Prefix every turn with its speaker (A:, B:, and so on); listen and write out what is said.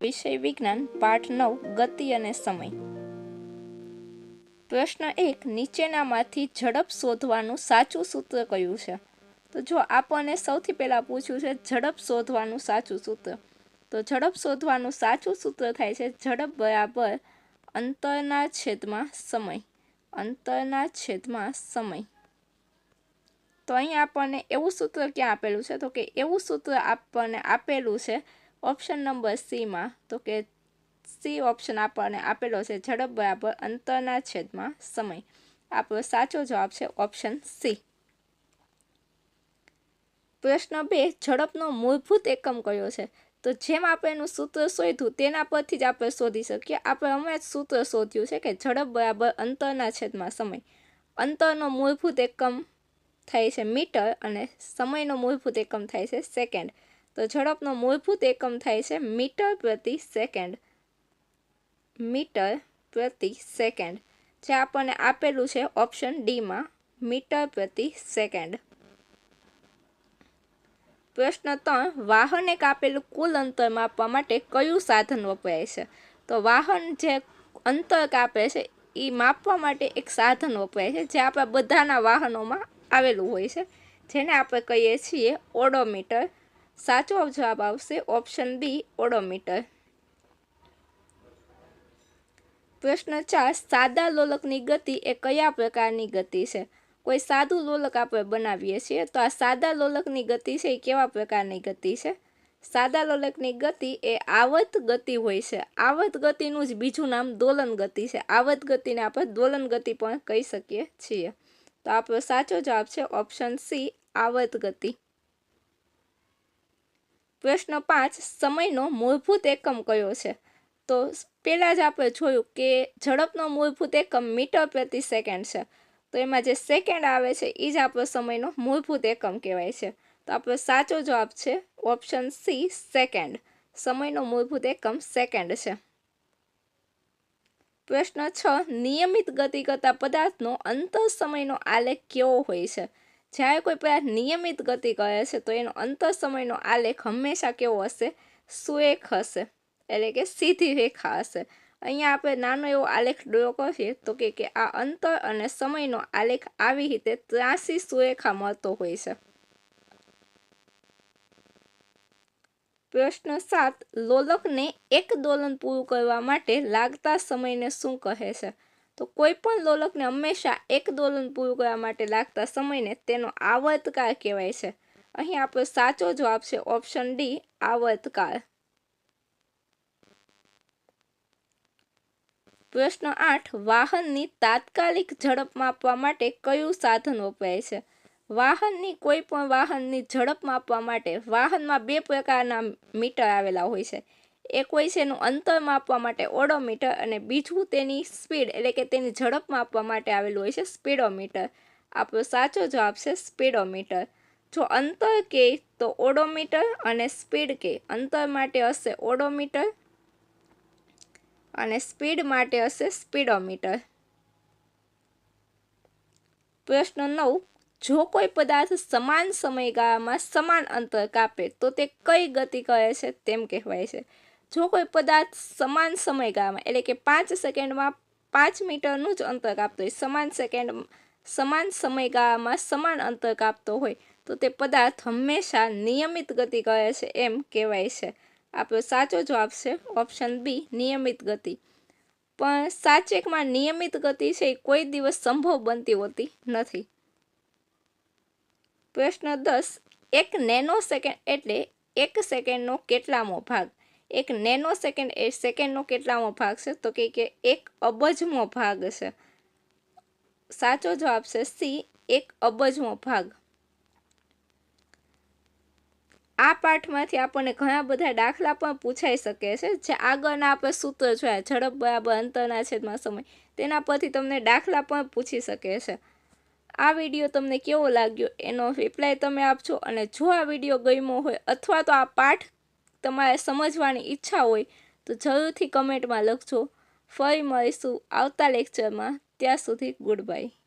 A: વિષય વિજ્ઞાન, પાઠ નવ, ગતિ અને સમય. પ્રશ્ન એક, નીચેનામાંથી ઝડપ શોધવાનું સાચું સૂત્ર કયું છે? તો જો આપણને સૌથી પહેલાં પૂછ્યું છે, ઝડપ શોધવાનું સાચું સૂત્ર. તો ઝડપ શોધવાનું સાચું સૂત્ર થાય છે, ઝડપ બરાબર અંતરના છેદમાં સમય. અંતરના છેદમાં સમય. તો અહીં આપણને એવું સૂત્ર ક્યાં આપેલું છે? તો કે એવું સૂત્ર આપણને આપેલું છે ઓપ્શન નંબર સીમાં તો કે સી ઓપ્શન આપણને આપેલો છે ઝડપ બરાબર અંતરના છેદમાં સમય. આપણો સાચો જવાબ છે ઓપ્શન સી પ્રશ્ન બે, ઝડપનો મૂળભૂત એકમ કયો છે? તો જેમ આપણે એનું સૂત્ર શોધ્યું, તેના પરથી જ આપણે શોધી શકીએ. આપણે હમણાં જ સૂત્ર શોધ્યું છે કે ઝડપ બરાબર અંતરના છેદમાં સમય. અંતરનો મૂળભૂત એકમ થાય છે મીટર અને સમયનો મૂળભૂત એકમ થાય છે સેકન્ડ. તો ઝડપનો મૂળભૂત એકમ થાય છે મીટર પ્રતિ સેકન્ડ. મીટર પ્રતિ સેકન્ડ. જે આપણને આપેલું છે ઓપ્શન ડીમાં મીટર પ્રતિ સેકન્ડ. પ્રશ્ન ત્રણ વાહને કાપેલું કુલ અંતર માપવા માટે કયું સાધન વપરાય છે? તો વાહન જે અંતર કાપે છે એ માપવા માટે એક સાધન વપરાય છે, જે આપણા બધાના વાહનોમાં આવેલું હોય છે. જેને આપણે કહીએ છીએ ઓડોમીટર. સાચો જવાબ આવશે ઓપ્શન બી ઓડોમીટર પ્રશ્ન ચાર, સાદા લોલકની ગતિ એ કયા પ્રકારની ગતિ છે? કોઈ સાદું લોલક આપણે બનાવીએ છીએ તો આ સાદા લોલકની ગતિ છે એ કેવા પ્રકારની ગતિ છે? સાદા લોલકની ગતિ એ આવત ગતિ હોય છે. આવત ગતિનું જ બીજું નામ દોલન ગતિ છે. આવત ગતિને આપણે દોલન ગતિ પણ કહી શકીએ છીએ. તો આપણો સાચો જવાબ છે ઓપ્શન સી આવત ગતિ. પ્રશ્ન પાંચ, સમયનો મૂળભૂત એકમ કયો છે? તો પહેલાં જ આપણે જોયું કે ઝડપનો મૂળભૂત એકમ મીટર પ્રતિ સેકન્ડ છે. તો એમાં જે સેકન્ડ આવે છે એ જ આપણો સમયનો મૂળભૂત એકમ કહેવાય છે. તો આપણો સાચો જવાબ છે ઓપ્શન સી, સેકન્ડ. સમયનો મૂળભૂત એકમ સેકન્ડ છે. પ્રશ્ન છ, નિયમિત ગતિ કરતા પદાર્થનો અંતર સમયનો આલેખ કેવો હોય છે? જ્યારે કોઈ પદાર્થ નિયમિત ગતિ કરે છે, તો એનો અંતર સમયનો આલેખ હંમેશા કેવો હશે? સુએખ હશે, એટલે કે સીધી રેખા હશે. અહીંયા આપણે નાનો એવો આલેખ ડ્રો કરીએ તો કે કે આ અંતર અને સમયનો આલેખ આવી રીતે ત્રાસી સુરેખા મળતો હોય છે. પ્રશ્ન સાત, લોલકને એક દોલન પૂરું કરવા માટે લાગતા સમયને શું કહે છે? તો કોઈ પણ લોલકને હંમેશા એક દોલન પૂરું કરવા માટે લાગતા સમયને તેનો આવર્તકાળ કહેવાય છે. અહીં આપણો સાચો જવાબ છે ઓપ્શન ડી, આવર્તકાળ. પ્રશ્ન આઠ, વાહનની તાત્કાલિક ઝડપ માપવા માટે કયું સાધન વપરાય છે? વાહનની કોઈ પણ વાહનની ઝડપ માપવા માટે વાહનમાં બે પ્રકારના મીટર આવેલા હોય છે. એક અંતર માપવા માટે ઓડોમીટર અને બીજું તેની સ્પીડ, એટલે કે તેની ઝડપ માપવા માટે આવેલું હોય છે સ્પીડોમીટર. આપણો સાચો જવાબ છે સ્પીડોમીટર. જો અંતર કે તો ઓડોમીટર અને સ્પીડ કે. અંતર માટે હશે ઓડોમીટર અને સ્પીડ માટે હશે સ્પીડોમીટર. પ્રશ્ન નવ. જો કોઈ પદાર્થ સમાન સમયગાળામાં સમાન અંતર કાપે, તો તે કઈ ગતિ કરે છે તેમ કહેવાય છે. જો કોઈ પદાર્થ સમાન સમયગાળામાં, એટલે કે પાંચ સેકન્ડમાં પાંચ મીટરનું જ અંતર કાપતો હોય, સમાન સેકન્ડ, સમાન સમયગાળામાં સમાન અંતર કાપતો હોય, તો તે પદાર્થ હંમેશા નિયમિત ગતિ કરે છે એમ કહેવાય છે. આપણો સાચો જવાબ છે ઓપ્શન બી, નિયમિત ગતિ. પણ સાચેકમાં નિયમિત ગતિ છે એ કોઈ દિવસ સંભવ બનતી હોતી નથી. પ્રશ્ન દસ, એક નેનો સેકન્ડ એટલે એક સેકન્ડનો કેટલામો ભાગ? એક નેનો સેકન્ડ એ સેકન્ડનો કેટલામો ભાગ છે? તો કે એક અબજમો ભાગ છે. સાચો જવાબ છે સી, એક અબજમો ભાગ. આ પાઠમાંથી આપણને ઘણા બધા દાખલા પણ પૂછાઈ શકે છે. જે આગળના આપણે સૂત્ર જોયા, ઝડપ બરાબર, અંતરના છેદમાં સમય, તેના પરથી તમને દાખલા પણ પૂછી શકે છે. આ વીડિયો તમને કેવો લાગ્યો? એનો રિપ્લાય તમે આપજો અને જો આ વીડિયો ગમ્યો હોય અથવા તો આ પાઠ તમારે સમજવાની ઈચ્છા હોય તો જરૂરથી કમેન્ટમાં લખજો. ફરી મળીશું આવતા લેક્ચરમાં ત્યાં સુધી ગુડ બાય